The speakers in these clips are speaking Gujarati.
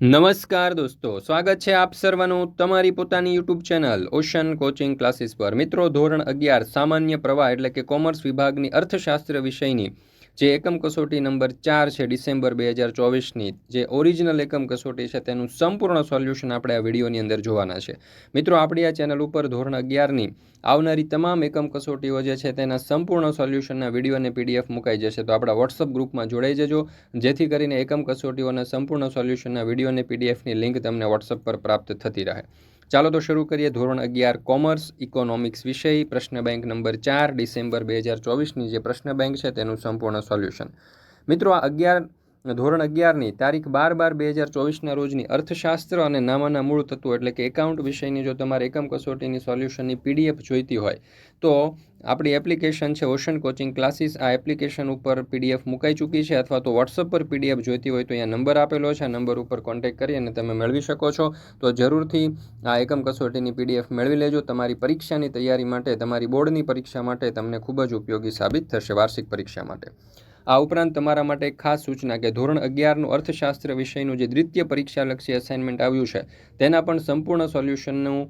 નમસ્કાર દોસ્તો, સ્વાગત છે આપ સર્વનું તમારી પોતાની YouTube channel ocean coaching classes પર. મિત્રો, ધોરણ અગિયાર, સામાન્ય પ્રવાહ એટલે કે કોમર્સ વિભાગની અર્થશાસ્ત્ર વિષયની જે એકમ કસોટી નંબર ચાર છે ડિસેમ્બર બે હજાર ચોવીસની, જે ઓરિજિનલ એકમ કસોટી છે તેનું સંપૂર્ણ સોલ્યુશન આપણે આ વિડીયોની અંદર જોવાના છે. મિત્રો, આપણી આ ચેનલ ઉપર ધોરણ અગિયારની આવનારી તમામ એકમ કસોટીઓ જે છે તેના સંપૂર્ણ સોલ્યુશનના વીડિયો અને પીડીએફ મુકાઈ જશે તો આપણા વોટ્સઅપ ગ્રુપમાં જોડાઈ જજો. જેથી કરીને એકમ કસોટીઓના સંપૂર્ણ સોલ્યુશનના વીડિયો અને પીડીએફની લિંક તમને વોટ્સઅપ પર પ્રાપ્ત થતી રહે. ચાલો તો શરૂ કરીએ ધોરણ અગિયાર, કોમર્સ, ઇકોનોમિક્સ વિષય. પ્રશ્ન બેંક નંબર ચાર, ડિસેમ્બર બે હજાર ચોવીસની જે પ્રશ્ન બેંક છે તેનું સંપૂર્ણ સોલ્યુશન. મિત્રો, આ અગિયાર, ધોરણ અગિયારની તારીખ બાર બાર બે હજાર ચોવીસના રોજની અર્થશાસ્ત્ર અને નામાના મૂળ તત્વો એટલે કે એકાઉન્ટ વિષયની જો તમારે એકમ કસોટીની સોલ્યુશનની પીડીએફ જોઈતી હોય, તો આપણી એપ્લિકેશન છે ઓશન કોચિંગ ક્લાસીસ આ એપ્લિકેશન ઉપર પીડીએફ મુકાઈ ચૂકી છે અથવા તો વોટ્સઅપ પર પીડીએફ જોઈતી હોય તો અહીંયા નંબર આપેલો છે. આ નંબર ઉપર કોન્ટેક્ટ કરી અને તમે મેળવી શકો છો. તો જરૂરથી આ એકમ કસોટીની પીડીએફ મેળવી લેજો. તમારી પરીક્ષાની તૈયારી માટે, તમારી બોર્ડની પરીક્ષા માટે તમને ખૂબ જ ઉપયોગી સાબિત થશે વાર્ષિક પરીક્ષા માટે. આ ઉપરાંત તમારા માટે એક ખાસ સૂચના કે ધોરણ અગિયારનું અર્થશાસ્ત્ર વિષયનું જે દ્વિતીય પરીક્ષાલક્ષી અસાઇનમેન્ટ આવ્યું છે, તેના પણ સંપૂર્ણ સોલ્યુશનનું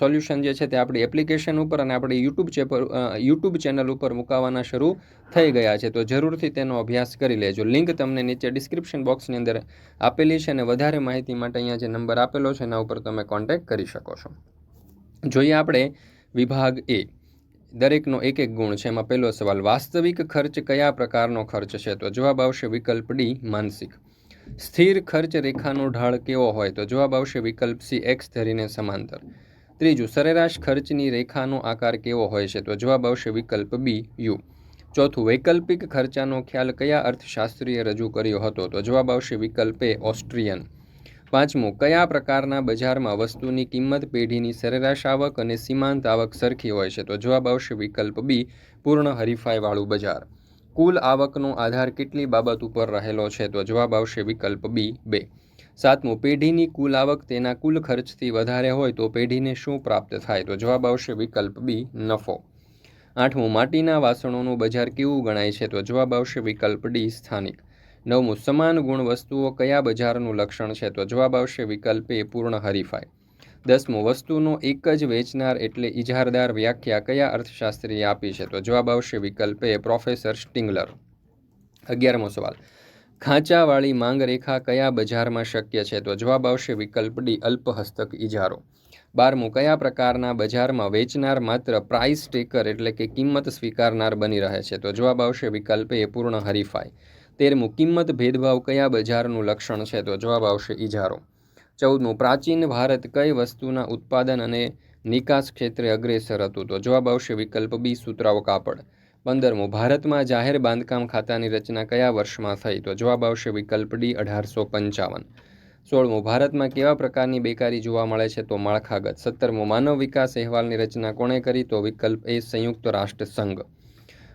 સોલ્યુશન જે છે તે આપણી એપ્લિકેશન ઉપર અને આપણી યુટ્યુબ ચેપર યુટ્યુબ ચેનલ ઉપર મુકાવાના શરૂ થઈ ગયા છે. તો જરૂરથી તેનો અભ્યાસ કરી લેજો. લિંક તમને નીચે ડિસ્ક્રિપ્શન બોક્સની અંદર આપેલી છે અને વધારે માહિતી માટે અહીંયા જે નંબર આપેલો છે એના ઉપર તમે કોન્ટેક્ટ કરી શકો છો. જોઈએ આપણે વિભાગ એ. દરેકનો એક એક ગુણ છે. એમાં પહેલો સવાલ, વાસ્તવિક ખર્ચ કયા પ્રકારનો ખર્ચ છે? તો જવાબ આવશે વિકલ્પ ડી, માનસિક. સ્થિર ખર્ચ રેખાનો ઢાળ કેવો હોય? તો જવાબ આવશે વિકલ્પ સી, એક્સ ધરીને સમાંતર. ત્રીજું, સરેરાશ ખર્ચની રેખાનો આકાર કેવો હોય છે? તો જવાબ આવશે વિકલ્પ બી, યુ. ચોથું, વૈકલ્પિક ખર્ચાનો ખ્યાલ કયા અર્થશાસ્ત્રીએ રજૂ કર્યો હતો? તો જવાબ આવશે વિકલ્પ એ, ઓસ્ટ્રિયન. પાંચમું, કયા પ્રકારના બજારમાં વસ્તુની કિંમત, પેઢીની સરેરાશ આવક અને સીમાંત આવક સરખી હોય છે? તો જવાબ આવશે વિકલ્પ બી, પૂર્ણ હરીફાઈવાળું બજાર. કુલ આવકનો આધાર કેટલી બાબત ઉપર રહેલો છે? તો જવાબ આવશે વિકલ્પ બી, બે. સાતમું, પેઢીની કુલ આવક તેના કુલ ખર્ચથી વધારે હોય તો પેઢીને શું પ્રાપ્ત થાય? તો જવાબ આવશે વિકલ્પ બી, નફો. આઠમું, માટીના વાસણોનું બજાર કેવું ગણાય છે? તો જવાબ આવશે વિકલ્પ ડી, સ્થાનિક. નવમું, સમાન ગુણ વસ્તુઓ કયા બજારનું લક્ષણ છે? તો જવાબ આવશે વિકલ્પ એ પૂર્ણ હરીફાઈ. દસમું, વસ્તુનો એક જ વેચનાર એટલે ઇજારદાર વ્યાખ્યા કયા અર્થશાસ્ત્રીએ આપી છે? તો જવાબ આવશે વિકલ્પ એ પ્રોફેસર સ્ટિંગલર. અગિયારમો સવાલ. ખાંચાવાળી માંગ રેખા કયા બજારમાં શક્ય છે? તો જવાબ આવશે વિકલ્પ ડી, અલ્પહસ્તક ઇજારો. બારમું, કયા પ્રકારના બજારમાં વેચનાર માત્ર પ્રાઇસ ટેકર એટલે કે કિંમત સ્વીકારનાર બની રહે છે? તો જવાબ આવશે વિકલ્પ એ પૂર્ણ હરીફાઈ. તેરમું, કિંમત ભેદભાવ કયા બજારનું લક્ષણ છે? તો જવાબ આવશે ઇજારો ચૌદમું, પ્રાચીન ભારત કઈ વસ્તુના ઉત્પાદન અને નિકાસ ક્ષેત્રે અગ્રેસર હતું? તો જવાબ આવશે વિકલ્પ બી સુતરાવ કાપડ. પંદરમું, ભારતમાં જાહેર બાંધકામ ખાતાની રચના કયા વર્ષમાં થઈ? તો જવાબ આવશે વિકલ્પ ડી, અઢારસો પંચાવન. સોળમું, ભારતમાં કેવા પ્રકારની બેકારી જોવા મળે છે? તો માળખાગત. સત્તરમું, માનવ વિકાસ અહેવાલની રચના કોણે કરી? તો વિકલ્પ એ, સંયુક્ત રાષ્ટ્ર સંઘ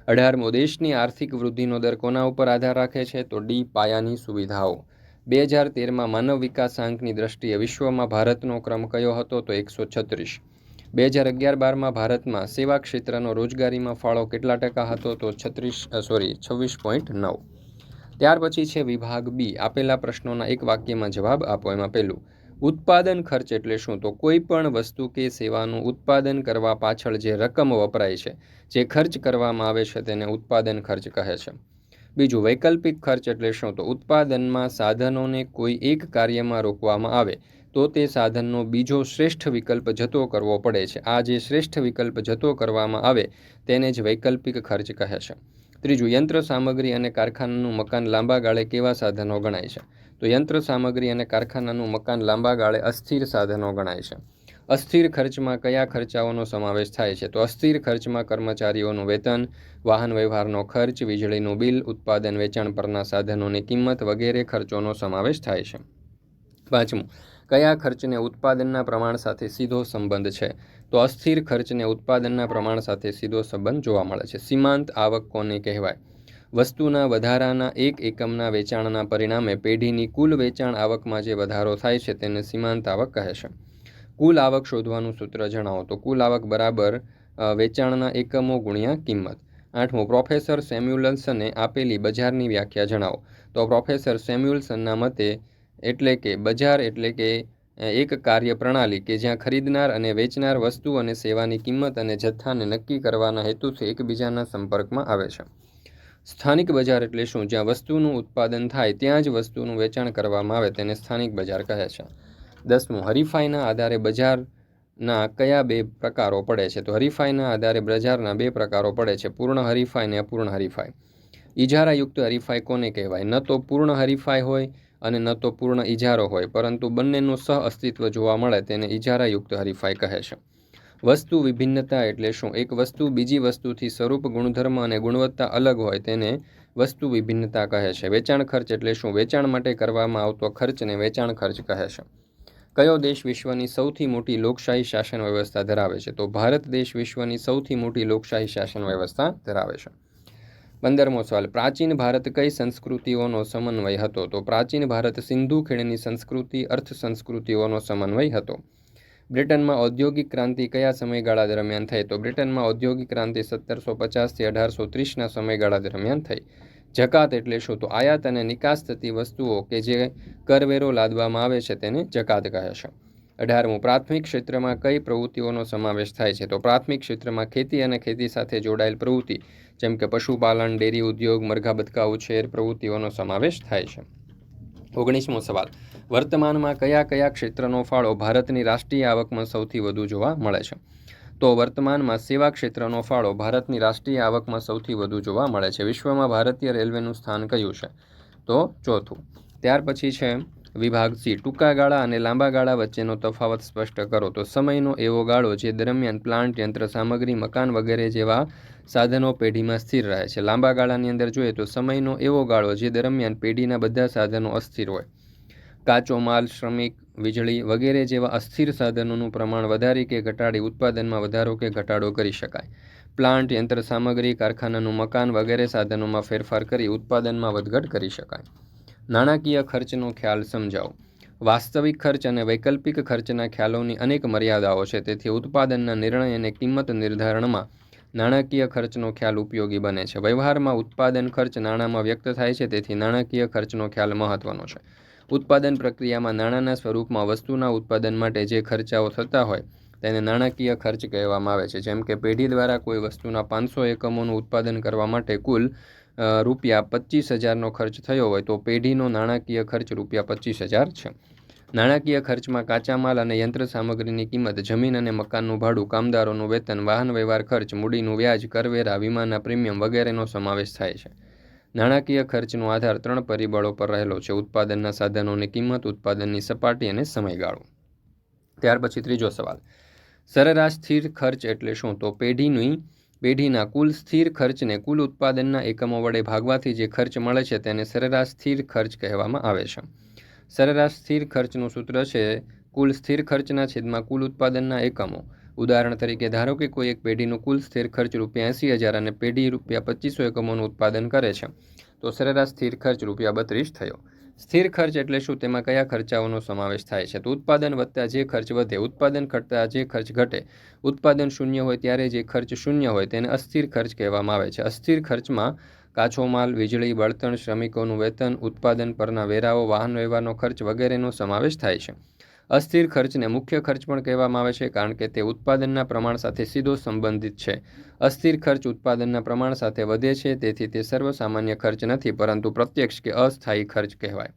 અઢારમો દેશની આર્થિક વૃદ્ધિનો દર કોના ઉપર આધાર રાખે છે? તો ડી, પાયાની સુવિધાઓ. બે હજાર તેરમાં માનવ વિકાસાંકની દ્રષ્ટિએ વિશ્વમાં ભારતનો ક્રમ કયો હતો? તો એકસો છત્રીસ. બે હજાર અગિયાર બારમાં ભારતમાં સેવા ક્ષેત્રનો રોજગારીમાં ફાળો કેટલા ટકા હતો? તો છત્રીસ સોરી, છવ્વીસ પોઈન્ટ નવ. ત્યાર પછી છે વિભાગ બી. આપેલા પ્રશ્નોના એક વાક્યમાં જવાબ આપો એમાં પહેલું. ઉત્પાદન ખર્ચ એટલે શું? તો કોઈ પણ વસ્તુ કે સેવાનું ઉત્પાદન કરવા પાછળ જે રકમ વપરાય છે, જે ખર્ચ કરવામાં આવે છે તેને ઉત્પાદન ખર્ચ કહે છે. બીજું, વૈકલ્પિક ખર્ચ એટલે શું? તો ઉત્પાદનમાં સાધનોને કોઈ એક કાર્યમાં રોકવામાં આવે, તો તે સાધનનો બીજો શ્રેષ્ઠ વિકલ્પ જતો કરવો પડે છે. આ જે શ્રેષ્ઠ વિકલ્પ જતો કરવામાં આવે, તેને જ વૈકલ્પિક ખર્ચ કહે છે. ત્રીજું, યંત્ર સામગ્રી અને કારખાનાનું મકાન લાંબા ગાળે કેવા સાધનો ગણાય છે? તો યંત્ર સામગ્રી અને કારખાનાનું મકાન લાંબા ગાળે અસ્થિર સાધનો ગણાય છે. અસ્થિર ખર્ચમાં કયા ખર્ચાઓનો સમાવેશ થાય છે? તો અસ્થિર ખર્ચમાં કર્મચારીઓનું વેતન, વાહન વ્યવહારનો ખર્ચ, વીજળીનું બિલ, ઉત્પાદન વેચાણ પરના સાધનોની કિંમત વગેરે ખર્ચોનો સમાવેશ થાય છે. પાંચમું, કયા ખર્ચને ઉત્પાદનના પ્રમાણ સાથે સીધો સંબંધ છે? તો અસ્થિર ખર્ચને ઉત્પાદનના પ્રમાણ સાથે સીધો સંબંધ જોવા મળે છે. સીમાંત આવક કોને કહેવાય? વસ્તુના વધારાના એક એકમના વેચાણના પરિણામે પેઢીની કુલ વેચાણ આવકમાં જે વધારો થાય છે તેને સીમાંત આવક કહે છે. કુલ આવક શોધવાનું સૂત્ર જણાવો તો કુલ આવક બરાબર વેચાણના એકમો ગુણ્યા કિંમત. આઠમું, પ્રોફેસર સેમ્યુલસને આપેલી બજારની વ્યાખ્યા જણાવો. તો પ્રોફેસર સેમ્યુલસનના મતે એટલે કે બજાર એટલે કે એક કાર્ય પ્રણાલી કે જ્યાં ખરીદનાર અને વેચનાર વસ્તુ અને સેવાની કિંમત અને જથ્થાને નક્કી કરવાના હેતુથી એકબીજાના સંપર્કમાં આવે છે. સ્થાનિક બજાર એટલે શું? જ્યાં વસ્તુનું ઉત્પાદન થાય, ત્યાં જ વસ્તુનું વેચાણ કરવામાં આવે તેને સ્થાનિક બજાર કહે છે. દસમું, હરીફાઈના આધારે બજારના કયા બે પ્રકારો પડે છે? તો હરીફાઈના આધારે બજારના બે પ્રકારો પડે છે. પૂર્ણ હરીફાઈ અને અપૂર્ણ હરીફાઈ. ઇજારાયુક્ત હરીફાઈ કોને કહેવાય? ન તો પૂર્ણ હરીફાઈ હોય અને ન તો પૂર્ણ ઇજારો હોય, પરંતુ બંનેનું સહ અસ્તિત્વ જોવા મળે તેને ઇજારાયુક્ત હરીફાઈ કહે છે. વસ્તુ વિભિન્નતા એટલે શું? એક વસ્તુ બીજી વસ્તુથી સ્વરૂપ ગુણધર્મ અને ગુણવત્તા અલગ હોય તેને વસ્તુ વિભિન્નતા કહે છે. વેચાણ ખર્ચ એટલે શું? વેચાણ માટે કરવામાં આવતો ખર્ચને વેચાણ ખર્ચ કહે છે. કયો દેશ વિશ્વની સૌથી મોટી લોકશાહી શાસન વ્યવસ્થા ધરાવે છે? તો ભારત દેશ વિશ્વની સૌથી મોટી લોકશાહી શાસન વ્યવસ્થા ધરાવે છે. પંદરમો સવાલ. પ્રાચીન ભારત કઈ સંસ્કૃતિઓનો સમન્વય હતો? તો પ્રાચીન ભારત સિંધુ ખીણની સંસ્કૃતિ અર્થ સંસ્કૃતિઓનો સમન્વય હતો. બ્રિટનમાં ઔદ્યોગિક ક્રાંતિ કયા સમયગાળા દરમિયાન થઈ? તો બ્રિટનમાં ઔદ્યોગિક ક્રાંતિ સત્તરસો પચાસથી અઢારસો ત્રીસના સમયગાળા દરમિયાન થઈ. જકાત એટલે શું? તો આયાત અને નિકાસ થતી વસ્તુઓ કે જે કરવેરો લાદવામાં આવે છે તેને જકાત કહે છે. અઢારમું, પ્રાથમિક ક્ષેત્રમાં કઈ પ્રવૃત્તિઓનો સમાવેશ થાય છે? તો પ્રાથમિક ક્ષેત્રમાં ખેતી અને ખેતી સાથે જોડાયેલ પ્રવૃત્તિ, જેમ કે પશુપાલન, ડેરી ઉદ્યોગ, મરઘા બતકા ઉછેર પ્રવૃત્તિઓનો સમાવેશ થાય છે. ઓગણીસમો સવાલ. વર્તમાનમાં કયા કયા ક્ષેત્રનો ફાળો ભારતની રાષ્ટ્રીય આવકમાં સૌથી વધુ જોવા મળે છે? તો વર્તમાનમાં સેવા ક્ષેત્રનો ફાળો ભારતની રાષ્ટ્રીય આવકમાં સૌથી વધુ જોવા મળે છે. વિશ્વમાં ભારતીય રેલવેનું સ્થાન કયું છે? તો ચોથું. ત્યાર પછી છે વિભાગ સી. ટૂંકા ગાળા અને લાંબા ગાળા વચ્ચેનો તફાવત સ્પષ્ટ કરો. તો સમયનો એવો ગાળો જે દરમિયાન પ્લાન્ટ, યંત્ર, સામગ્રી, મકાન વગેરે જેવા સાધનો પેઢીમાં સ્થિર રહે છે. લાંબા ગાળાની અંદર જોઈએ તો સમયનો એવો ગાળો જે દરમિયાન પેઢીના બધા સાધનો અસ્થિર હોય. કાચો માલ, શ્રમિક, વીજળી વગેરે જેવા અસ્થિર સાધનોનું પ્રમાણ વધારી કે ઘટાડી ઉત્પાદનમાં વધારો કે ઘટાડો કરી શકાય. પ્લાન્ટ, યંત્ર, સામગ્રી, કારખાનાનું મકાન વગેરે સાધનોમાં ફેરફાર કરી ઉત્પાદનમાં વધઘટ કરી શકાય. નાણાકીય ખર્ચનો ખ્યાલ સમજાવો. વાસ્તવિક ખર્ચ અને વૈકલ્પિક ખર્ચના ખ્યાલોની અનેક મર્યાદાઓ છે, તેથી ઉત્પાદનના નિર્ણય અને કિંમત નિર્ધારણમાં નાણાકીય ખર્ચનો ખ્યાલ ઉપયોગી બને છે. વ્યવહારમાં ઉત્પાદન ખર્ચ નાણાંમાં વ્યક્ત થાય છે, તેથી નાણાકીય ખર્ચનો ખ્યાલ મહત્વનો છે. ઉત્પાદન પ્રક્રિયામાં નાણાંના સ્વરૂપમાં વસ્તુના ઉત્પાદન માટે જે ખર્ચાઓ થતા હોય, તેને નાણાકીય ખર્ચ કહેવામાં આવે છે. જેમ કે, પેઢી દ્વારા કોઈ વસ્તુના પાંચસો એકમોનું ઉત્પાદન કરવા માટે કુલ રૂપિયા પચીસ હજારનો ખર્ચ થયો હોય, તો પેઢીનો નાણાકીય ખર્ચ રૂપિયા પચીસ હજાર છે. નાણાકીય ખર્ચમાં કાચા માલ અને યંત્ર સામગ્રીની કિંમત, જમીન અને મકાનનું ભાડું, કામદારોનું વેતન, વાહન વ્યવહાર ખર્ચ, મૂડીનું વ્યાજ, કરવેરા, વીમાના પ્રીમિયમ વગેરેનો સમાવેશ થાય છે. નાણાકીય ખર્ચનો આધાર ત્રણ પરિબળો પર રહેલો છે. ઉત્પાદનના સાધનોની કિંમત, ઉત્પાદનની સપાટી અને સમયગાળો. ત્યાર પછી ત્રીજો સવાલ. સરેરાશ સ્થિર ખર્ચ એટલે શું? તો પેઢીની, પેઢીના કુલ સ્થિર ખર્ચને કુલ ઉત્પાદનના એકમો વડે ભાગવાથી જે ખર્ચ મળે છે તેને સરેરાશ સ્થિર ખર્ચ કહેવામાં આવે છે. સરેરાશ સ્થિર ખર્ચનું સૂત્ર છે, કુલ સ્થિર ખર્ચના છેદમાં કુલ ઉત્પાદનના એકમો. ઉદાહરણ તરીકે, ધારો કે કોઈ એક પેઢીનો કુલ સ્થિર ખર્ચ રૂપિયા એંસી હજાર અને પેઢી રૂપિયા પચીસો એકમોનું ઉત્પાદન કરે છે, તો સરેરાશ સ્થિર ખર્ચ રૂપિયા બત્રીસ થયો. સ્થિર ખર્ચ એટલે શું? તેમાં કયા ખર્ચાઓનો સમાવેશ થાય છે? તો ઉત્પાદન વધતા જે ખર્ચ વધે, ઉત્પાદન ઘટતા જે ખર્ચ ઘટે, ઉત્પાદન શૂન્ય હોય ત્યારે જે ખર્ચ શૂન્ય હોય તેને અસ્થિર ખર્ચ કહેવામાં આવે છે. અસ્થિર ખર્ચમાં કાચો માલ, વીજળી, બળતણ, શ્રમિકોનું વેતન, ઉત્પાદન પરના વેરાઓ, વાહન વ્યવહારનો ખર્ચ વગેરેનો સમાવેશ થાય છે. અસ્થિર ખર્ચને મુખ્ય ખર્ચ પણ કહેવામાં આવે છે, કારણ કે તે ઉત્પાદનના પ્રમાણ સાથે સીધો સંબંધિત છે. અસ્થિર ખર્ચ ઉત્પાદનના પ્રમાણ સાથે વધે છે, તેથી તે સર્વસામાન્ય ખર્ચ નથી, પરંતુ પ્રત્યક્ષ કે અસ્થાયી ખર્ચ કહેવાય.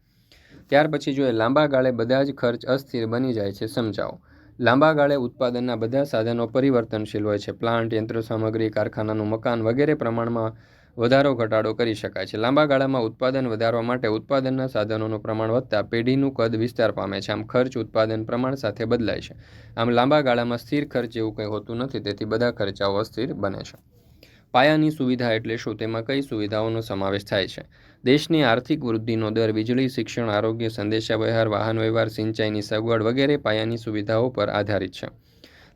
ત્યાર પછી જોઈએ લાંબા ગાળે બધા જ ખર્ચ અસ્થિર બની જાય છે, સમજાવો. લાંબા ગાળે ઉત્પાદનના બધા સાધનો પરિવર્તનશીલ હોય છે. પ્લાન્ટ, યંત્ર, સામગ્રી, કારખાનાનું મકાન વગેરે પ્રમાણમાં વધારો ઘટાડો કરી શકાય છે. લાંબા ગાળામાં ઉત્પાદન વધારવા માટે ઉત્પાદનના સાધનોનું પ્રમાણ વધતા પેઢીનું કદ વિસ્તાર પામે છે. આમ ખર્ચ ઉત્પાદન પ્રમાણ સાથે બદલાય છે. આમ લાંબા ગાળામાં સ્થિર ખર્ચ એવું કંઈ હોતું નથી, તેથી બધા ખર્ચાઓ અસ્થિર બને છે. પાયાની સુવિધા એટલે શું? તેમાં કઈ સુવિધાઓનો સમાવેશ થાય છે? દેશની આર્થિક વૃદ્ધિનો દર, વીજળી, શિક્ષણ, આરોગ્ય, સંદેશાવ્યવહાર વાહન વ્યવહાર સિંચાઈની સગવડ વગેરે પાયાની સુવિધાઓ પર આધારિત છે.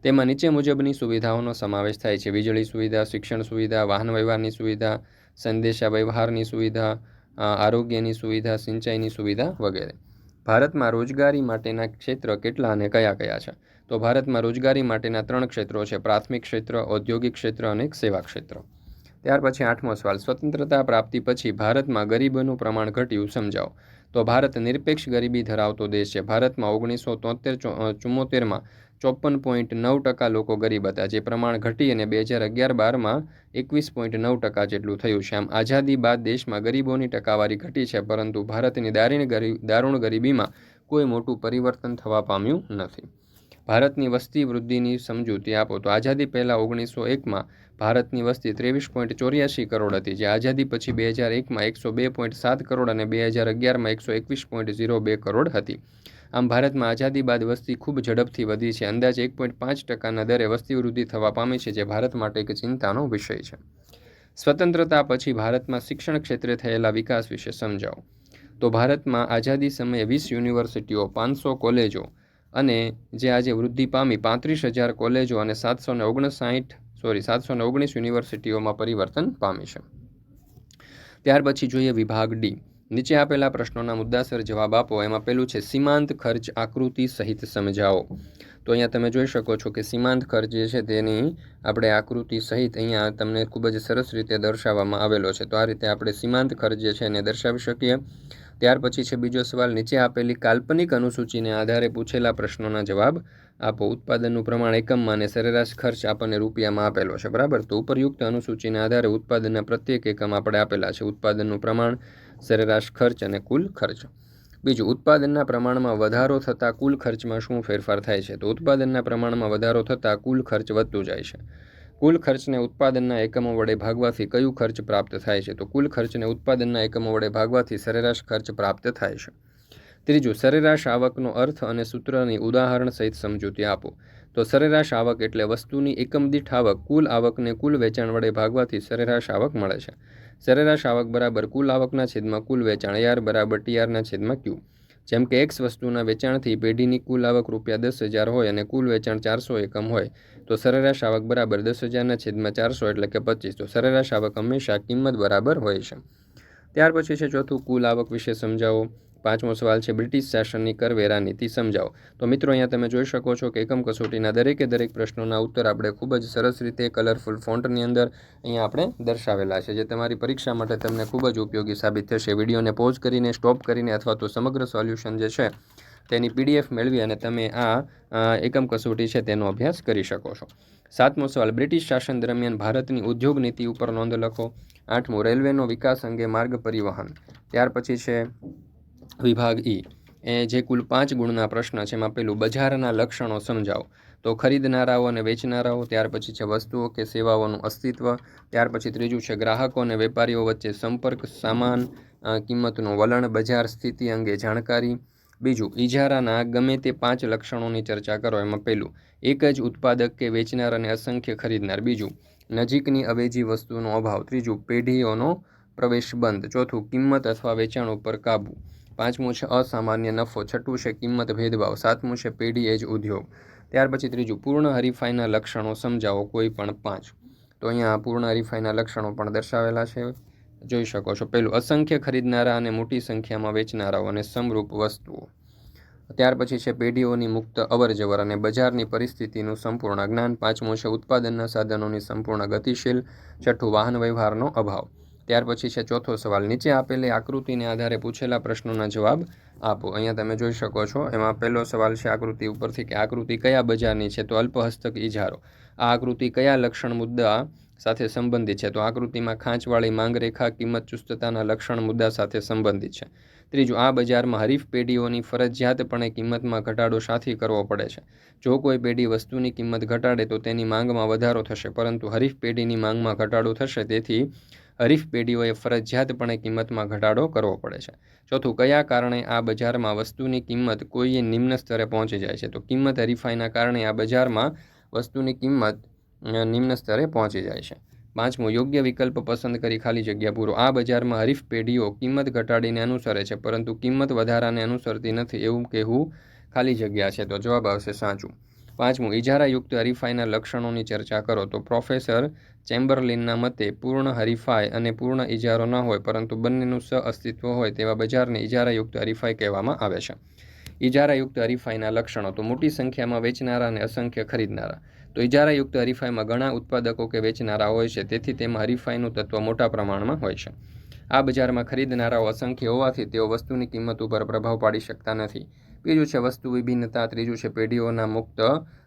તેમાં નીચે મુજબની સુવિધાઓનો સમાવેશ થાય છે. વીજળી સુવિધા, શિક્ષણ સુવિધા, વાહન વ્યવહારની સુવિધા, સંદેશા વ્યવહારની સુવિધા આરોગ્યની સુવિધા, સિંચાઈની સુવિધા વગેરે. ભારતમાં રોજગારી માટેના ક્ષેત્ર કેટલા અને કયા કયા છે? તો ભારતમાં રોજગારી માટેના ત્રણ ક્ષેત્રો છે. પ્રાથમિક ક્ષેત્ર, ઔદ્યોગિક ક્ષેત્ર અને સેવા ક્ષેત્ર. ત્યાર પછી આઠમો સવાલ, સ્વતંત્રતા પ્રાપ્તિ પછી ભારતમાં ગરીબોનું પ્રમાણ ઘટ્યું સમજાવો. તો ભારત નિરપેક્ષ ગરીબી ધરાવતો દેશ છે. ભારતમાં ઓગણીસો તોતેર ચુમ્મોતેરમાં ચોપન પોઈન્ટ નવ ટકા લોકો ગરીબ હતા. જે પ્રમાણ ઘટી અને બે હજાર અગિયાર બારમાં એકવીસ પોઈન્ટ નવ ટકા જેટલું થયું છે. આમ આઝાદી બાદ દેશમાં ગરીબોની ટકાવારી ઘટી છે, પરંતુ ભારતની દારીણ ગરીબ દારૂણ ગરીબીમાં કોઈ મોટું પરિવર્તન થવા પામ્યું નથી. ભારતની વસ્તી વૃદ્ધિની સમજૂતી આપો તો આઝાદી પહેલાં ઓગણીસો એકમાં ભારતની વસ્તી ત્રેવીસ પોઈન્ટ ચોર્યાસી કરોડ હતી. જે આઝાદી પછી બે હજાર એકમાં એકસો બે પોઈન્ટ સાત કરોડ અને બે હજાર અગિયારમાં એકસો એકવીસ પોઈન્ટ ઝીરો બે કરોડ હતી. આમ ભારતમાં આઝાદી બાદ વસ્તી ખૂબ ઝડપથી વધી છે. અંદાજે એક પોઈન્ટ પાંચ ટકાના દરે વસ્તી વૃદ્ધિ થવા પામી છે, જે ભારત માટે એક ચિંતાનો વિષય છે. સ્વતંત્રતા પછી ભારતમાં શિક્ષણ ક્ષેત્રે થયેલા વિકાસ વિશે સમજાવો. તો ભારતમાં આઝાદી સમયે વીસ યુનિવર્સિટીઓ, પાંચસો કોલેજો અને જે આજે વૃદ્ધિ પામી પાંત્રીસ હજાર કોલેજો અને સાતસો ને ઓગણસાઠ, સોરી, સાતસો ને ઓગણીસ યુનિવર્સિટીઓમાં પરિવર્તન પામી છે. ત્યાર પછી જોઈએ વિભાગ ડી. નીચે આપેલા પ્રશ્નોના મુદ્દાસર જવાબ આપો. એમાં પેલું છે, સીમાંત ખર્ચ આકૃતિ સહિત સમજાવો. તો અહીંયા તમે જોઈ શકો છો કે સીમાંત ખર્ચ જે છે તેની આપણે આકૃતિ સહિત અહીંયા તમને ખૂબ જ સરસ રીતે દર્શાવવામાં આવેલો છે. તો આ રીતે આપણે સીમાંત ખર્ચ જે છે એને દર્શાવી શકીએ. ત્યાર પછી છે, બીજો સવાલ, નીચે આપેલી કાલ્પનિક અનુસૂચિને આધારે પૂછેલા પ્રશ્નોના જવાબ આપો. ઉત્પાદનનું પ્રમાણ એકમમાં અને સરેરાશ ખર્ચ આપણને રૂપિયામાં આપેલો છે. બરાબર? તો ઉપરયુક્ત અનુસૂચિના આધારે ઉત્પાદનના પ્રત્યેક એકમ આપણે આપેલા છે. ઉત્પાદનનું પ્રમાણ સરેરાશ ખર્ચ અને કુલ ખર્ચ. બીજું, ઉત્પાદનના પ્રમાણમાં વધારો થતાં કુલ ખર્ચમાં શું ફેરફાર થાય છે? તો ઉત્પાદનના પ્રમાણમાં વધારો થતાં કુલ ખર્ચ વધતું જાય છે. કુલ ખર્ચને ઉત્પાદનના એકમો વડે ભાગવાથી કયું ખર્ચ પ્રાપ્ત થાય છે? તો કુલ ખર્ચને ઉત્પાદનના એકમો વડે ભાગવાથી સરેરાશ ખર્ચ પ્રાપ્ત થાય છે. ત્રીજું, સરેરાશ આવકનો અર્થ અને સૂત્રની ઉદાહરણ સહિત સમજૂતી આપો. તો સરેરાશ આવક એટલે વસ્તુની એકમ દીઠ આવક. કુલ આવકને કુલ વેચાણ વડે ભાગવાથી સરેરાશ આવક મળે છે. સરેરાશ આવક બરાબર કુલ આવકના છેદમાં કુલ વેચાણ યાર બરાબર ટીઆરના છેદમાં ક્યુ જેમ કે એક્સ વસ્તુના વેચાણથી પેઢીની કુલ આવક રૂપિયા દસ હજાર હોય અને કુલ વેચાણ ચારસો એકમ હોય, તો સરેરાશ આવક બરાબર દસ હજારના છેદમાં ચારસો એટલે કે પચીસ. તો સરેરાશ આવક હંમેશા કિંમત બરાબર હોય છે. ત્યાર પછી છે ચોથું કુલ આવક વિશે સમજાવો. પાંચમો સવાલ છે, બ્રિટિશ શાસનની કરવેરા નીતિ સમજાવો. તો મિત્રો, અહીંયા તમે જોઈ શકો છો કે એકમ કસોટીના દરેકે દરેક પ્રશ્નોના ઉત્તર આપણે ખૂબ જ સરસ રીતે કલરફુલ ફોન્ટની અંદર અહીંયા આપણે દર્શાવેલા છે, જે તમારી પરીક્ષા માટે તમને ખૂબ જ ઉપયોગી સાબિત થશે. વિડીયોને પોઝ કરીને સ્ટોપ કરીને અથવા તો સમગ્ર સોલ્યુશન જે છે, તેની પીડીએફ મેળવી અને તમે આ એકમ કસોટી છે તેનો અભ્યાસ કરી શકો છો. સાતમો સવાલ, બ્રિટિશ શાસન દરમિયાન ભારતની ઉદ્યોગ નીતિ ઉપર નોંધ લખો. આઠમું, રેલવેનો વિકાસ અંગે માર્ગ પરિવહન. ત્યાર પછી છે વિભાગ ઈ. એ જે કુલ પાંચ ગુણના પ્રશ્ન છે, એમાં પેલું બજારના લક્ષણો સમજાવો. તો ખરીદનારાઓ અને વેચનારાઓ, ત્યાર પછી છે વસ્તુઓ કે સેવાઓનું અસ્તિત્વ, ત્યાર પછી ત્રીજું છે ગ્રાહકો અને વેપારીઓ વચ્ચે સંપર્ક, સામાન કિંમતનું વલણ, બજાર સ્થિતિ અંગે જાણકારી. બીજું ઇજારાના ગમે તે પાંચ લક્ષણોની ચર્ચા કરો, એમાં પહેલું એક જ ઉત્પાદક કે વેચનાર અને અસંખ્ય ખરીદનાર. બીજું, નજીકની અવેજી વસ્તુનો અભાવ. ત્રીજું, પેઢીઓનો પ્રવેશ બંધ. ચોથું, કિંમત અથવા વેચાણ ઉપર કાબૂ. પાંચમું છે અસામાન્ય નફો, છઠ્ઠું છે કિંમત ભેદભાવ, સાતમું છે પેઢી એજ ઉદ્યોગ. ત્યાર પછી ત્રીજું, પૂર્ણ હરીફાઈના લક્ષણો સમજાવો કોઈ પણ પાંચ. તો અહીંયા પૂર્ણ હરીફાઈના લક્ષણો પણ દર્શાવેલા છે. જોઈ શકો છો પહેલું અસંખ્ય ખરીદનારા અને મોટી સંખ્યામાં વેચનારાઓ અને સમરૂપ વસ્તુઓ. ત્યાર પછી છે પેઢીઓની મુક્ત અવરજવર અને બજારની પરિસ્થિતિનું સંપૂર્ણ જ્ઞાન. પાંચમું છે ઉત્પાદનના સાધનોની સંપૂર્ણ ગતિશીલ. છઠ્ઠું, વાહન વ્યવહારનો અભાવ. ત્યાર પછી છે ચોથો સવાલ. નીચે આપેલી આકૃતિને આધારે પૂછેલા પ્રશ્નોના જવાબ આપો. અહીંયા તમે જોઈ શકો છો, એમાં પહેલો સવાલ છે આકૃતિ ઉપરથી કે આકૃતિ કયા બજારની છે? તો અલ્પહસ્તક ઇજારો આ આકૃતિ કયા લક્ષણ મુદ્દા સાથે સંબંધિત છે? તો આકૃતિમાં ખાંચવાળી માંગરેખા કિંમત ચુસ્તતાના લક્ષણ મુદ્દા સાથે સંબંધિત છે. ત્રીજું, આ બજારમાં હરીફ પેઢીઓની ફરજિયાતપણે કિંમતમાં ઘટાડો સાથી કરવો પડે છે. જો કોઈ પેઢી વસ્તુની કિંમત ઘટાડે તો તેની માંગમાં વધારો થશે, પરંતુ હરીફ પેઢીની માંગમાં ઘટાડો થશે, તેથી હરીફ પેઢીઓએ ફરજિયાતપણે કિંમતમાં ઘટાડો કરવો પડે છે. ચોથું, કયા કારણે આ બજારમાં વસ્તુની કિંમત કોઈએ નિમ્ન સ્તરે પહોંચી જાય છે? તો કિંમત હરીફાઈના કારણે આ બજારમાં વસ્તુની કિંમત નિમ્ન સ્તરે પહોંચી જાય છે. પાંચમું, યોગ્ય વિકલ્પ પસંદ કરી ખાલી જગ્યા પૂરો. આ બજારમાં હરીફ પેઢીઓ કિંમત ઘટાડીને અનુસરે છે, પરંતુ કિંમત વધારાને અનુસરતી નથી એવું કહેવું ખાલી જગ્યા છે. તો જવાબ આવશે સાચું. પાંચમું ઇજારાયુક્ત હરીફાઈના લક્ષણોની ચર્ચા કરો. તો પ્રોફેસર ચેમ્બરલિનના મતે, પૂર્ણ હરીફાઈ અને પૂર્ણ ઇજારો ન હોય, પરંતુ બંનેનું સહ અસ્તિત્વ હોય તેવા બજારને ઇજારાયુક્ત હરીફાઈ કહેવામાં આવે છે. ઇજારાયુક્ત હરીફાઈના લક્ષણો. તો મોટી સંખ્યામાં વેચનારા અને અસંખ્ય ખરીદનારા. તો ઇજારાયુક્ત હરીફાઈમાં ઘણા ઉત્પાદકો કે વેચનારા હોય છે, તેથી તેમાં હરીફાઈનું તત્વ મોટા પ્રમાણમાં હોય છે. આ બજારમાં ખરીદનારાઓ અસંખ્ય હોવાથી તેઓ વસ્તુની કિંમત ઉપર પ્રભાવ પાડી શકતા નથી. બીજું છે વસ્તુ વિભિન્નતા, ત્રીજું છે પેઢીઓના મુક્ત,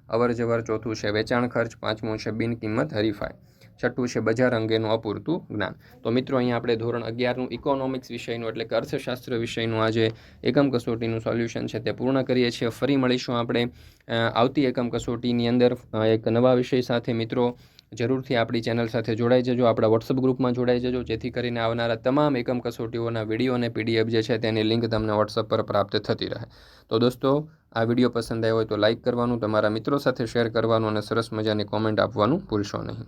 અવરજવર, ચોથું છે વેચાણ ખર્ચ, પાંચમું છે બિન કિંમત હરીફાઈ, છઠ્ઠું છે બજાર અંગેનું અપૂરતું જ્ઞાન. તો મિત્રો, અહીંયા આપણે ધોરણ અગિયારનું ઇકોનોમિક્સ વિષયનું એટલે કે અર્થશાસ્ત્ર વિષયનું આ જે એકમ કસોટીનું સોલ્યુશન છે તે પૂર્ણ કરીએ છીએ. ફરી મળીશું આપણે આવતી એકમ કસોટીની અંદર એક નવા વિષય સાથે મિત્રો. જરૂરથી આપણી ચેનલ સાથે જોડાઈ જજો, આપણા વોટ્સઅપ ગ્રુપમાં જોડાઈ જજો, જેથી કરીને આવનારા તમામ એકમ કસોટીઓના વીડિયો અને પીડીએફ જે છે તેની લિંક તમને વોટ્સઅપ પર પ્રાપ્ત થતી રહે. તો દોસ્તો, આ વીડિયો પસંદ આવ્યો હોય તો લાઇક કરવાનું, તમારા મિત્રો સાથે શેર કરવાનું અને સરસ મજાની કોમેન્ટ આપવાનું ભૂલશો નહીં.